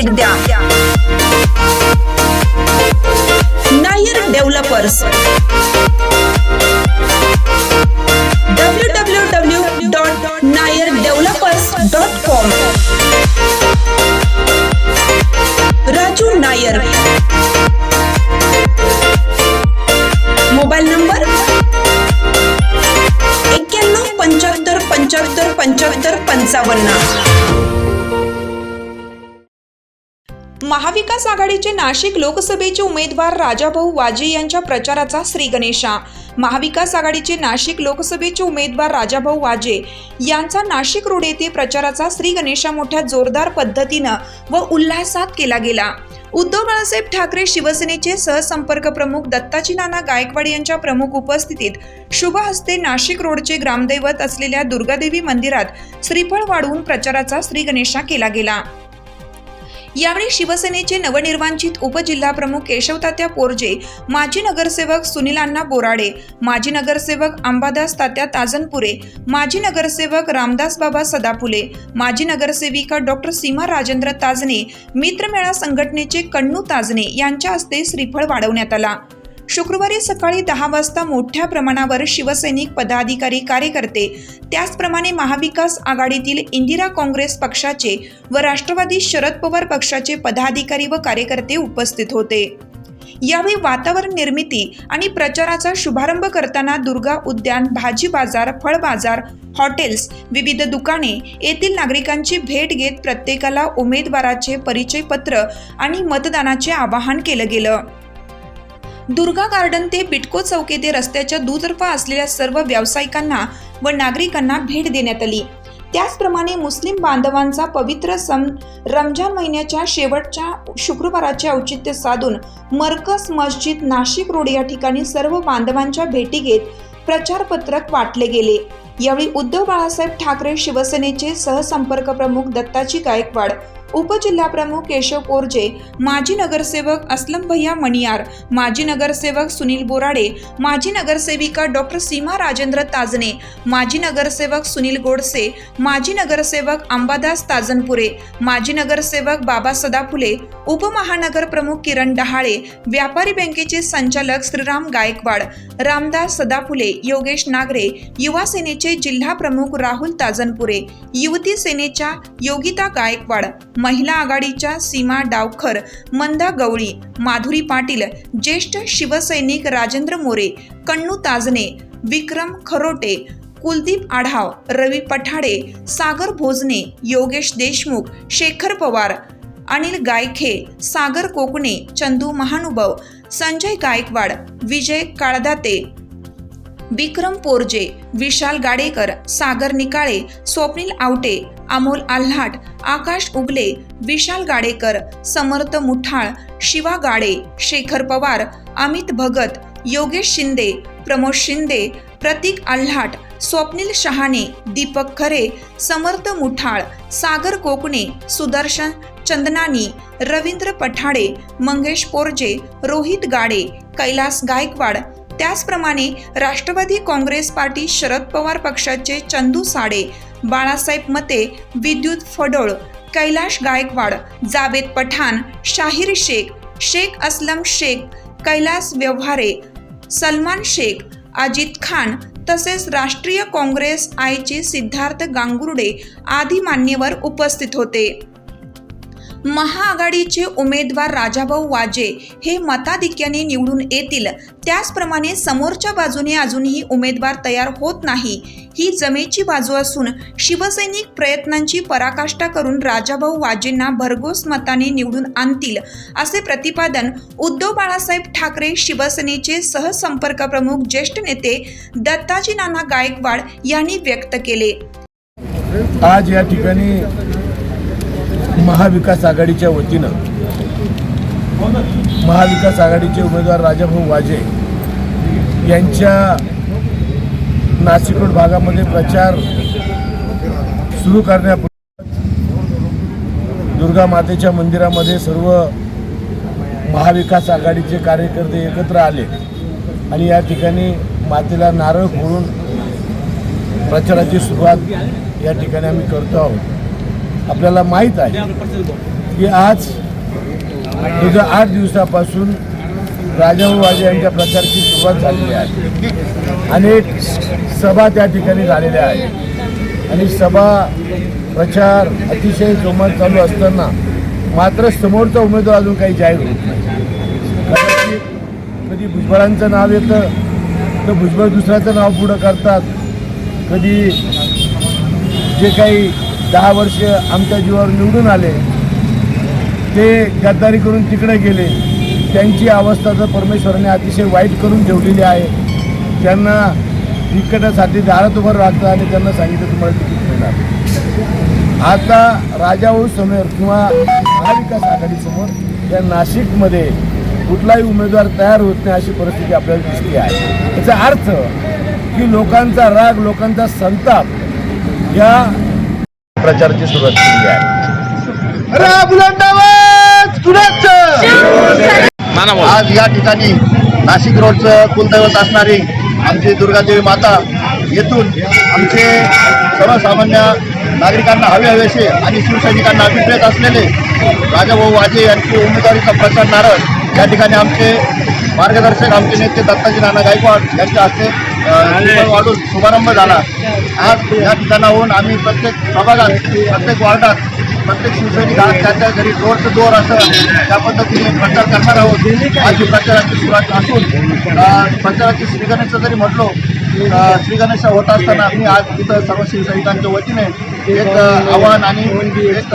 भेट द्या. नायर डेव्हलपर्स. महाविकास आघाडीचे नाशिक लोकसभेचे उमेदवार राजाभाऊ वाजे यांच्या प्रचाराचा श्रीगणेशा. महाविकास आघाडीचे नाशिक लोकसभेचे उमेदवार राजाभाऊ वाजे यांचा नाशिक रोड येथे प्रचाराचा श्रीगणेशा मोठ्या जोरदार पद्धतीनं व उल्हासात केला गेला. उद्धव बाळासाहेब ठाकरे शिवसेनेचे सहसंपर्क प्रमुख दत्ताजी नाना गायकवाड यांच्या प्रमुख उपस्थितीत शुभ हस्ते नाशिक रोडचे ग्रामदैवत असलेल्या दुर्गादेवी मंदिरात श्रीफळ वाढवून प्रचाराचा श्रीगणेशा केला गेला. यावेळी शिवसेनेचे नवनिर्वांचित उपजिल्हाप्रमुख केशवतात्या पोरजे माजी नगरसेवक सुनील अण्णा बोराडे माजी नगरसेवक अंबादास तात्या ताजनपुरे माजी नगरसेवक रामदास बाबा सदापुले माजी नगरसेविका डॉक्टर सीमा राजेंद्र ताजने मित्रमेळा संघटनेचे कण्णू ताजने यांच्या हस्ते श्रीफळ वाढवण्यात आला. शुक्रवारी सकाळी दहा वाजता मोठ्या प्रमाणावर शिवसैनिक पदाधिकारी कार्यकर्ते त्याचप्रमाणे महाविकास आघाडीतील इंदिरा काँग्रेस पक्षाचे व राष्ट्रवादी शरद पवार पक्षाचे पदाधिकारी व कार्यकर्ते उपस्थित होते. यावेळी वातावरण निर्मिती आणि प्रचाराचा शुभारंभ करताना दुर्गा उद्यान भाजी बाजार फळ बाजार हॉटेल्स विविध दुकाने येथील नागरिकांची भेट घेत प्रत्येकाला उमेदवाराचे परिचयपत्र आणि मतदानाचे आवाहन केलं गेलं. दुर्गा गार्डन ते बिटको चौक येथे रस्त्याच्या दुतर्फा असलेल्या सर्व व्यावसायिकांना व नागरिकांना भेट देण्यात आली. त्याचप्रमाणे मुस्लिम बांधवांचा पवित्र सण रमजान महिन्याच्या शेवटच्या शुक्रवाराचे औचित्य साधून मरकस मस्जिद नाशिक रोड या ठिकाणी सर्व बांधवांच्या भेटी घेत प्रचारपत्रक वाटले गेले. यावेळी उद्धव बाळासाहेब ठाकरे शिवसेनेचे सहसंपर्क प्रमुख दत्ताजी गायकवाड उपजिल्हाप्रमुख केशव कोरजे माजी नगरसेवक असलम भैया मणियार माजी नगरसेवक सुनील बोराडे माजी नगरसेविका डॉक्टर सीमा राजेंद्र ताजने माजी नगरसेवक सुनील गोडसे माजी नगरसेवक अंबादास ताजनपुरे माजी नगरसेवक बाबा सदाफुले उपमहानगर प्रमुख किरण डहाळे व्यापारी बँकेचे संचालक श्रीराम गायकवाड रामदास सदाफुले योगेश नागरे युवा सेनेचे जिल्हा प्रमुख राहुल ताजनपुरे युवती सेनेच्या योगिता गायकवाड महिला आघाडीच्या सीमा डावखर मंदा गवळी माधुरी पाटील ज्येष्ठ शिवसैनिक राजेंद्र मोरे कण्णू ताजने विक्रम खरोटे कुलदीप आढाव रवी पठाडे सागर भोजने योगेश देशमुख शेखर पवार अनिल गायखे सागर कोकणे चंदू महानुभव संजय गायकवाड विजय काळदाते विक्रम पोरजे विशाल गाडेकर सागर निकाळे स्वप्नील आवटे अमोल आल्हाट आकाश उगले विशाल गाडेकर समर्थ मुठाळ शिवा गाडे शेखर पवार अमित भगत योगेश शिंदे प्रमोद शिंदे प्रतीक आल्हाट स्वप्नील शहाणे दीपक खरे समर्थ मुठाळ सागर कोकणे सुदर्शन चंदनानी रवींद्र पठाडे मंगेश पोरजे रोहित गाडे कैलास गायकवाड त्याचप्रमाणे राष्ट्रवादी काँग्रेस पार्टी शरद पवार पक्षाचे चंदू साडे बाळासाहेब मते विद्युत फडोळ कैलाश गायकवाड जावेद पठाण शाहीर शेख शेख असलम शेख कैलास व्यवहारे सलमान शेख अजित खान तसेच राष्ट्रीय काँग्रेस आयचे सिद्धार्थ गांगुर्डे आदी मान्यवर उपस्थित होते. महाआघाडीचे उमेदवार राजाभाऊ वाजे हे मताधिक्याने निवडून येतील. त्याचप्रमाणे समोरच्या बाजूने अजूनही उमेदवार तयार होत नाही. ही जमेची बाजू असून शिवसैनिक प्रयत्नांची पराकाष्ठा करून राजाभाऊ वाजेंना भरघोस मताने निवडून आणतील असे प्रतिपादन उद्धव बाळासाहेब ठाकरे शिवसेनेचे सहसंपर्क प्रमुख ज्येष्ठ नेते दत्ताजी नाना गायकवाड यांनी व्यक्त केले. आज या ठिकाणी महाविकास आघाडीच्या वतीनं महाविकास आघाडीचे उमेदवार राजाभाऊ वाजे यांच्या नाशिक रोड भागामध्ये प्रचार सुरू करण्यापूर्वी दुर्गा मातेच्या मंदिरामध्ये सर्व महाविकास आघाडीचे कार्यकर्ते एकत्र आले आणि या ठिकाणी मातेला नारळ फोडून प्रचाराची सुरुवात या ठिकाणी आम्ही करतो आहोत. आपल्याला माहीत आहे की आज गेल्या आठ दिवसापासून राजाभाऊ वाजे यांच्या प्रचाराची सुरुवात झालेली आहे. अनेक सभा त्या ठिकाणी झालेल्या आहेत. आणि सभा प्रचार अतिशय जोमात चालू असताना मात्र समोरचा उमेदवार अजून काही जाहीर होत नाही. कधी भुजबळांचं नाव येतं तर भुजबळ दुसऱ्याचं नाव पुढं करतात. कधी जे काही दहा वर्ष आमच्या जीवावर निवडून आले. ते गद्दारी करून तिकडे गेले. त्यांची अवस्था तर परमेश्वराने अतिशय वाईट करून ठेवलेली आहे. त्यांना तिकटासाठी दारात उभं राहतं आणि त्यांना सांगितलं तुम्हाला तिकीट मिळणार. आता राजाभाऊ समोर किंवा महाविकास आघाडीसमोर या नाशिकमध्ये कुठलाही उमेदवार तयार होत नाही अशी परिस्थिती आपल्याला दिसते आहे. याचा अर्थ की लोकांचा राग लोकांचा संताप या प्रचाराची सुरुवात केली आहे. आज या ठिकाणी नाशिक रोडचं कुलदैवत असणारी आमची दुर्गादेवी माता येथून आमचे सर्वसामान्य नागरिकांना हवे हवेसे आणि शिवसैनिकांना अभिप्रेत असलेले राजाभाऊ वाजे यांची उमेदवारीचा प्रचार नारळ या ठिकाणी आमचे मार्गदर्शक आमचे नेते दत्ताजी नाना गायकवाड यांच्या हस्ते वाढून शुभारंभ झाला. आज या ठिकाणाहून आम्ही प्रत्येक प्रभागात प्रत्येक वार्डात प्रत्येक शिवसैनिक हा त्याच्या घरी दोर ते दोर असं त्या पद्धतीने प्रचार करणार आहोत. आज प्रचाराची सुरुवात असून प्रचाराची श्रीगणेशचं जरी म्हटलो श्रीगणेश होत असताना मी आज तिथं सर्व शिवसैनिकांच्या वतीने एक आव्हान आणि एक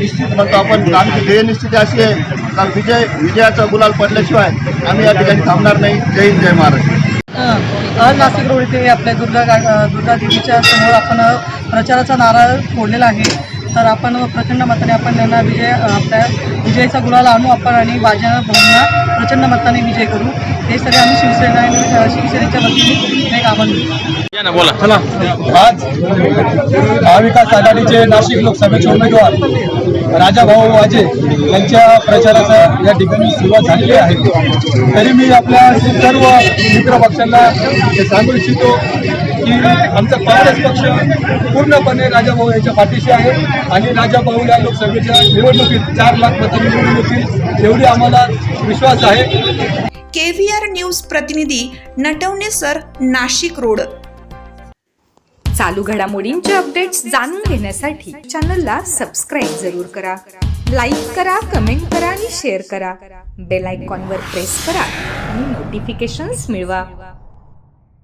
निश्चित म्हणतो आपण आमची ध्येय निश्चिती अशी आहे. का विजय विजयाचा गुलाल पडल्याशिवाय आम्ही या ठिकाणी थांबणार नाही. जय हिंद जय महाराष्ट्र. आज नाशिक रोड इथे आपल्या दुर्गा दुर्गा देवीच्या समोर आपण प्रचाराचा नारा फोडलेला आहे. तर आपण प्रचंड मताने आपण त्यांना विजय आपल्या विजयाचा गुलाल आणू आपण आणि बाजा भाऊंना प्रचंड मताने विजय करू. हे सगळे आम्ही शिवसेना शिवसेनेच्या वतीने ना बोला. चला. आज महाविकास आघाडीचे नाशिक लोकसभेचे उमेदवार राजाभाऊ वाजे यांच्या प्रचाराचा या ठिकाणी सुरुवात झालेली आहे. तरी मी आपल्या सर्व मित्र पक्षांना हे सांगू इच्छितो की आमचा काँग्रेस पक्ष पूर्णपणे राजाभाऊ यांच्या पाठीशी आहे आणि राजाभाऊ या लोकसभेच्या निवडणुकीत चार लाख मतांनी निवडून येतील एवढी आम्हाला विश्वास आहे. केव्हीआर न्यूज प्रतिनिधी नटवणे सर नाशिक रोड. चालू घडामोडींचे अपडेट्स जाणून घेण्यासाठी चॅनलला सबस्क्राईब जरूर करा. लाईक करा कमेंट करा आणि शेअर करा. बेल आयकॉनवर प्रेस करा आणि नोटिफिकेशन्स मिळवा.